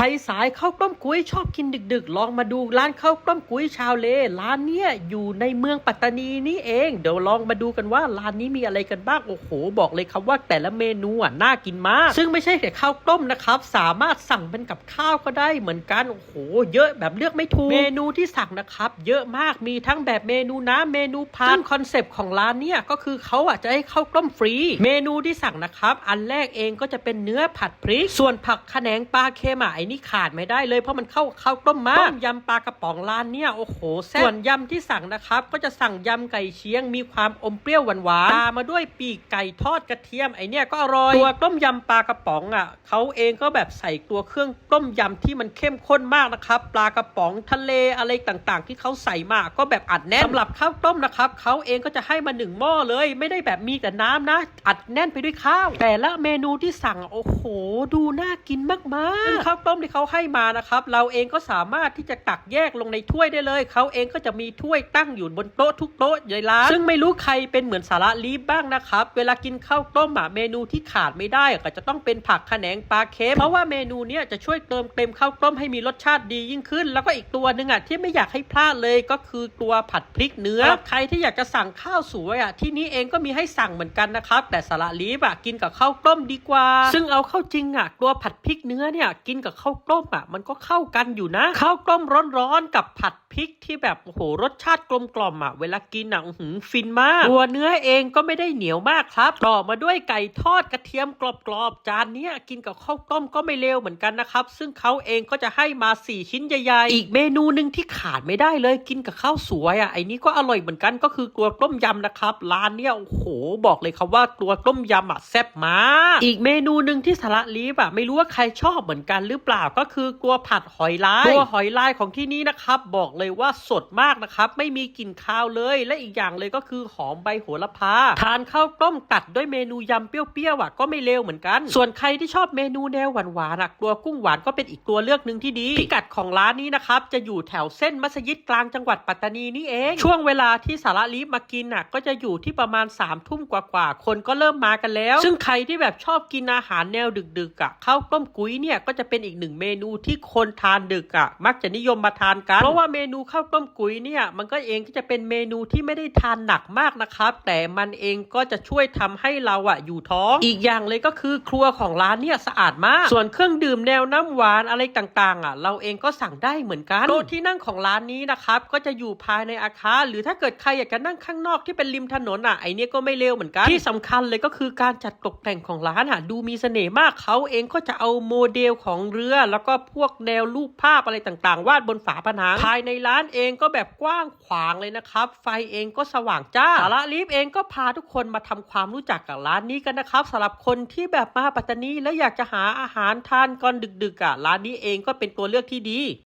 ใครสายข้าวต้มกุ้ยชอบกินดึกๆ ลองมาดูร้านข้าวต้มกุ้ยชาวเล ร้านเนี้ยอยู่ในเมืองปัตตานีนี่เอง เดี๋ยวลองมาดูกันว่าร้านนี้มีอะไรกันบ้าง โอ้โห บอกเลยครับว่าแต่ละเมนูอะน่ากินมาก ซึ่งไม่ใช่แค่ข้าวต้มนะครับ สามารถสั่งเป็นกับข้าวก็ได้เหมือนกัน โอ้โห เยอะแบบเลือกไม่ถูก เมนูที่สั่งนะครับ เยอะมาก มีทั้งแบบเมนูน้ำเมนูผัดซึ่งคอนเซปต์ของร้านเนี่ยก็คือเขาอะจะให้ข้าวต้มฟรี เมนูที่สั่งนะครับ อันแรกเองก็จะเป็นเนื้อผัดพริก ส่วนผักขะแหนงปลาเค็มอะไอนี่ขาดไม่ได้เลย เพราะมันเข้าข้าวต้มมากต้มยำปลากระป๋องร้านเนี่ยโอ้โหแซ่บส่วนยำที่สั่งนะครับ ก็จะสั่งยำไก่เชียงมีความอมเปรี้ยวหวานหวานตามมาด้วยปีกไก่ทอดกระเทียมไอเนี่ยก็อร่อยตัวต้มยำปลากระป๋องอะเขาเองก็แบบใส่ตัวเครื่องต้มยำที่มันเข้มข้นมากนะครับปลากระป๋องทะเลอะไรต่างๆ ที่เขาใส่มาก็แบบอัดแน่นสำหรับข้าวต้มนะครับเขาเองก็จะให้มาหนึ่งหม้อเลย ไม่ได้แบบมีแต่น้ำนะ อัดแน่นไปด้วยข้าว แต่ละเมนูที่สั่งโอ้โห ดูน่ากินมากๆซึ่งข้าวต้มที่เขาให้มานะครับ เราเองก็สามารถที่จะตักแยกลงในถ้วยได้เลย เขาเองก็จะมีถ้วยตั้งอยู่บนโต๊ะทุกโต๊ะในร้าน ซึ่งไม่รู้ใครเป็นเหมือนสาระลีฟบ้างนะครับ เวลากินข้าวต้มอะเมนูที่ขาดไม่ได้ก็จะต้องเป็นผักขะแหนงปลาเค็มเพราะว่าเมนูเนี้ยจะช่วยเติมเต็มข้าวต้มให้มีรสชาติดียิ่งขึ้น แล้วก็อีกตัวหนึ่งอะที่ไม่อยากให้พลาดเลยก็คือตัวผัดพริกเนื้อใครที่อยากจะสั่งข้าวสวยอะที่นี้เองก็มีให้สั่งเหมือนกันนะครับ แต่สาระลีฟอะกินกับข้าวต้มดีกว่า ซึ่งเอาเข้าจริงอะตัวผัดพริกเนื้อเนี่ยกินกับข้าวต้มอะมันก็เข้ากันอยู่นะข้าวต้มร้อนๆกับผัดพริกที่แบบโอ้โหรสชาติกลมกล่อมอะเวลากินอะอื้อหือฟินมากตัวเนื้อเองก็ไม่ได้เหนียวมากครับต่อมาด้วยไก่ทอดกระเทียมกรอบๆจานเนี้ยกินกับข้าวต้มก็ไม่เลวเหมือนกันนะครับ ซึ่งเขาเองก็จะให้มา 4 ชิ้นใหญ่ๆ อีกเมนูหนึ่งที่ขาดไม่ได้เลยกินกับข้าวสวยอะไอ้นี้ก็อร่อยเหมือนกันก็คือตัวต้มยำนะครับ ร้านเนี้ยโอ้โหบอกเลยครับว่าตัวต้มยำอะแซ่บมาก อีกเมนูหนึ่งที่สาระลีฟอะไม่รู้ว่าใครชอบเหมือนกันหรือเปล่าก็คือตัวผัดหอยลายตัวหอยลายของที่นี่นะครับบอกเลยว่าสดมากนะครับไม่มีกลิ่นคาวเลย และอีกอย่างเลยก็คือหอมใบโหระพาทานข้าวต้มกัดด้วยเมนูยำเปรี้ยวๆอะก็ไม่เลวเหมือนกัน ส่วนใครที่ชอบเมนูแนวหวานๆอะตัวกุ้งหวานก็เป็นอีกตัวเลือกหนึ่งที่ดี พิกัดของร้านนี้นะครับจะอยู่แถวเส้นมัสยิดกลางจังหวัดปัตตานีนี่เอง ช่วงเวลาที่สาระลีมากินอะก็จะอยู่ที่ประมาณ3ามทุ่มกว่าๆคนก็เริ่มมากันแล้ว ซึ่งใครที่แบบชอบกินอาหารแนวดึกๆอะข้าวต้มกุ้ยเนี่ยก็จะเป็นอีกหนึ่งเมนูที่คนทานดึกอะ มักจะนิยมมาทานกันเพราะว่าเมนูข้าวต้มกุ้ยเนี่ยมันก็เองก็จะเป็นเมนูที่ไม่ได้ทานหนักมากนะครับ แต่มันเองก็จะช่วยทำให้เราอะอยู่ท้อง อีกอย่างเลยก็คือครัวของร้านเนี่ยสะอาดมาก ส่วนเครื่องดื่มแนวน้ำหวานอะไรต่างๆอะเราเองก็สั่งได้เหมือนกันโต๊ะที่นั่งของร้านนี้นะครับก็จะอยู่ภายในอาคารหรือถ้าเกิดใครอยากจะนั่งข้างนอกที่เป็นริมถนนอะไอเนี้ยก็ไม่เลวเหมือนกันที่สำคัญเลยก็คือการจัดตกแต่งของร้านอะดูมีเสน่ห์มากเขาเองก็จะเอาโมเดลของเรือแล้วก็พวกแนวรูปภาพอะไรต่างๆ วาดบนฝาผนัง ภายในร้านเองก็แบบกว้างขวางเลยนะครับ ไฟเองก็สว่างจ้าสาระลีฟเองก็พาทุกคนมาทำความรู้จักกับร้านนี้กันนะครับสำหรับคนที่แบบมาปัตตานีแล้วอยากจะหาอาหารทานก่อนดึกๆอะร้านนี้เองก็เป็นตัวเลือกที่ดี